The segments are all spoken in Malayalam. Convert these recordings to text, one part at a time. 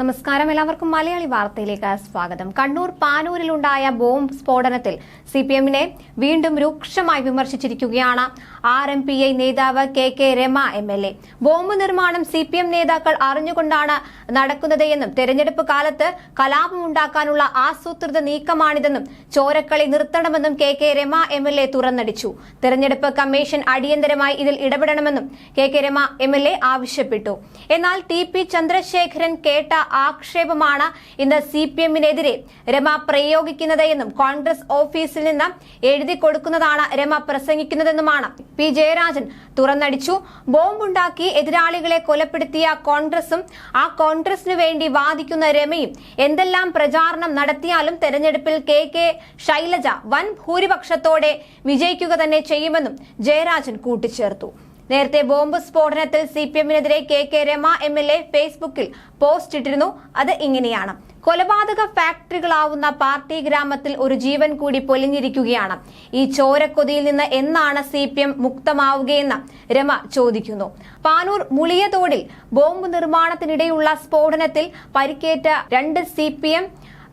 നമസ്കാരം. എല്ലാവർക്കും മലയാളി വാർത്തയിലേക്ക് സ്വാഗതം. കണ്ണൂർ പാനൂരിലുണ്ടായ ബോംബ് സ്ഫോടനത്തിൽ സി പി എമ്മിനെ വീണ്ടും രൂക്ഷമായി വിമർശിച്ചിരിക്കുകയാണ് ആർ എം പി ഐ നേതാവ് K K Rema M L A. Bomb നിർമ്മാണം സി പി എം നേതാക്കൾ അറിഞ്ഞുകൊണ്ടാണ് നടക്കുന്നത് എന്നും തെരഞ്ഞെടുപ്പ് കാലത്ത് കലാപമുണ്ടാക്കാനുള്ള ആസൂത്രിത നീക്കമാണിതെന്നും ചോരക്കളി നിർത്തണമെന്നും K K Rama M L A തുറന്നടിച്ചു. തെരഞ്ഞെടുപ്പ് കമ്മീഷൻ അടിയന്തരമായി ഇതിൽ ഇടപെടണമെന്നും K K Rama M L A ആവശ്യപ്പെട്ടു. എന്നാൽ ടി പി ചന്ദ്രശേഖരൻ കേട്ട ആക്ഷേപമാണ് ഇന്ന് സി പി എമ്മിനെതിരെ രമ പ്രയോഗിക്കുന്നത് എന്നും കോൺഗ്രസ് ഓഫീസിൽ നിന്ന് എഴുതി കൊടുക്കുന്നതാണ് രമ പ്രസംഗിക്കുന്നതെന്നുമാണ് പി ജയരാജൻ തുറന്നടിച്ചു. ബോംബുണ്ടാക്കി എതിരാളികളെ കൊലപ്പെടുത്തിയ കോൺഗ്രസും ആ കോൺഗ്രസിനു വേണ്ടി വാദിക്കുന്ന രമയും എന്തെല്ലാം പ്രചാരണം നടത്തിയാലും തെരഞ്ഞെടുപ്പിൽ കെ കെ ശൈലജ വൻ ഭൂരിപക്ഷത്തോടെ വിജയിക്കുക തന്നെ ചെയ്യുമെന്നും ജയരാജൻ കൂട്ടിച്ചേർത്തു. നേരത്തെ ബോംബ് സ്ഫോടനത്തിൽ C P എമ്മിനെതിരെ K K Rama M L A ഫേസ്ബുക്കിൽ പോസ്റ്റ് ഇട്ടിരുന്നു. അത് ഇങ്ങനെയാണ്. കൊലപാതക ഫാക്ടറികളാവുന്ന പാർട്ടി ഗ്രാമത്തിൽ ഒരു ജീവൻ കൂടി പൊലിഞ്ഞിരിക്കുകയാണ്. ഈ ചോരക്കൊതിയിൽ നിന്ന് എന്നാണ് സി പി എം മുക്തമാവുകയെന്ന് രമ ചോദിക്കുന്നു. പാനൂർ മുളിയതോടിൽ ബോംബ് നിർമ്മാണത്തിനിടെയുള്ള സ്ഫോടനത്തിൽ പരിക്കേറ്റ രണ്ട് സി പി എം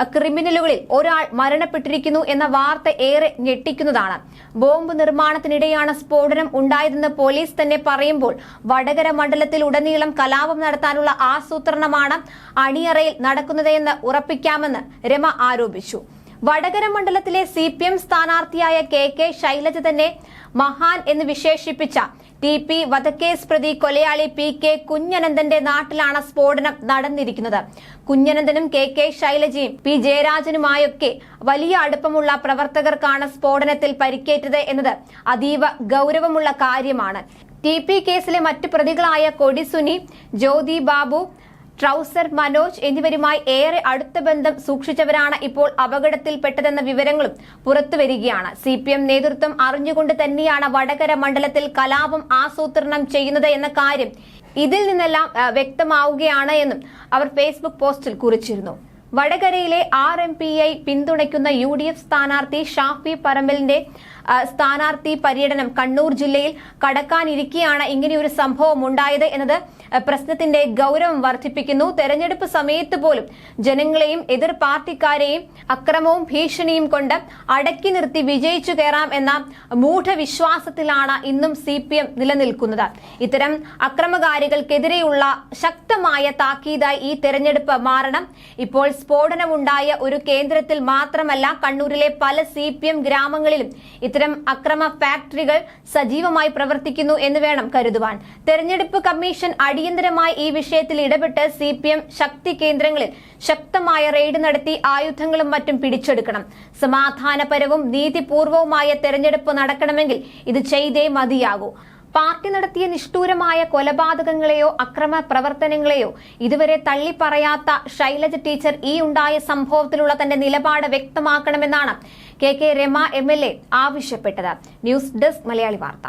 ക്രിമിനലുകളിൽ ഒരാൾ മരണപ്പെട്ടിരിക്കുന്നു എന്ന വാർത്ത ഏറെ ഞെട്ടിക്കുന്നതാണ്. ബോംബ് നിർമ്മാണത്തിനിടെയാണ് സ്ഫോടനം ഉണ്ടായതെന്ന് പോലീസ് തന്നെ പറയുമ്പോൾ വടകര മണ്ഡലത്തിൽ ഉടനീളം കലാപം നടത്താനുള്ള ആസൂത്രണമാണ് അണിയറയിൽ നടക്കുന്നതെന്ന് ഉറപ്പിക്കാമെന്ന് രമ ആരോപിച്ചു. വടകര മണ്ഡലത്തിലെ സി പി എം സ്ഥാനാർത്ഥിയായ കെ കെ ശൈലജ തന്നെ മഹാൻ എന്ന് വിശേഷിപ്പിച്ച ടി പി വധക്കേസ് പ്രതി കൊലയാളി പി കെ കുഞ്ഞനന്ദന്റെ നാട്ടിലാണ് സ്ഫോടനം നടന്നിരിക്കുന്നത്. കുഞ്ഞനന്ദനും കെ കെ ശൈലജയും പി ജയരാജനുമായൊക്കെ വലിയ അടുപ്പമുള്ള പ്രവർത്തകർക്കാണ് സ്ഫോടനത്തിൽ പരിക്കേറ്റത് എന്നത് അതീവ ഗൗരവമുള്ള കാര്യമാണ്. ടി പി കേസിലെ മറ്റു പ്രതികളായ കൊടിസുനി ജ്യോതി ബാബു ട്രൗസർ മനോജ് എന്നിവരുമായി ഏറെ അടുത്ത ബന്ധം സൂക്ഷിച്ചവരാണ് ഇപ്പോൾ അപകടത്തിൽപ്പെട്ടതെന്ന വിവരങ്ങളും പുറത്തുവരികയാണ് സി പി എം നേതൃത്വം അറിഞ്ഞുകൊണ്ട് തന്നെയാണ് വടകര മണ്ഡലത്തിൽ കലാപം ആസൂത്രണം ചെയ്യുന്നത് എന്ന കാര്യം ഇതിൽ നിന്നെല്ലാം വ്യക്തമാവുകയാണ് എന്നും അവർ ഫേസ്ബുക്ക് പോസ്റ്റിൽ കുറിച്ചിരുന്നു. വടകരയിലെ ആർ എം പി ഐ പിന്തുണയ്ക്കുന്ന യു ഡി എഫ് സ്ഥാനാർത്ഥി ഷാഫി പറമ്പലിന്റെ സ്ഥാനാർത്ഥി പര്യടനം കണ്ണൂർ ജില്ലയിൽ കടക്കാനിരിക്കെയാണ് ഇങ്ങനെയൊരു സംഭവം ഉണ്ടായത് എന്നത് പ്രശ്നത്തിന്റെ ഗൗരവം വർദ്ധിപ്പിക്കുന്നു. തെരഞ്ഞെടുപ്പ് സമയത്ത് പോലും ജനങ്ങളെയും എതിർ പാർട്ടിക്കാരെയും അക്രമവും ഭീഷണിയും കൊണ്ട് അടക്കി നിർത്തി വിജയിച്ചു കയറാം എന്ന മൂഢവിശ്വാസത്തിലാണ് ഇന്നും സി പി എം നിലനിൽക്കുന്നത്. ഇത്തരം അക്രമകാരികൾക്കെതിരെയുള്ള ശക്തമായ താക്കീതായി ഈ തെരഞ്ഞെടുപ്പ് മാറണം. ഇപ്പോൾ സ്ഫോടനമുണ്ടായ ഒരു കേന്ദ്രത്തിൽ മാത്രമല്ല കണ്ണൂരിലെ പല സി പി എം ഗ്രാമങ്ങളിലും ഇത്തരം അക്രമ ഫാക്ടറികൾ സജീവമായി പ്രവർത്തിക്കുന്നു എന്ന് വേണം കരുതുവാൻ. തെരഞ്ഞെടുപ്പ് കമ്മീഷൻ അടിയന്തരമായി ഈ വിഷയത്തിൽ ഇടപെട്ട് സി ശക്തി കേന്ദ്രങ്ങളിൽ ശക്തമായ റെയ്ഡ് നടത്തി ആയുധങ്ങളും മറ്റും പിടിച്ചെടുക്കണം. സമാധാനപരവും നീതിപൂർവവുമായ തെരഞ്ഞെടുപ്പ് നടക്കണമെങ്കിൽ ഇത് ചെയ്തേ മതിയാകൂ. പാർട്ടി നടത്തിയ നിഷ്ഠൂരമായ കൊലപാതകങ്ങളെയോ അക്രമ പ്രവർത്തനങ്ങളെയോ ഇതുവരെ തള്ളിപ്പറയാത്ത ശൈലജ ടീച്ചർ ഈ ഉണ്ടായ സംഭവത്തിലുള്ള തന്റെ നിലപാട് വ്യക്തമാക്കണമെന്നാണ് കെ കെ രമ എം ആവശ്യപ്പെട്ടത്. ന്യൂസ് ഡെസ്ക് മലയാളി വാർത്ത.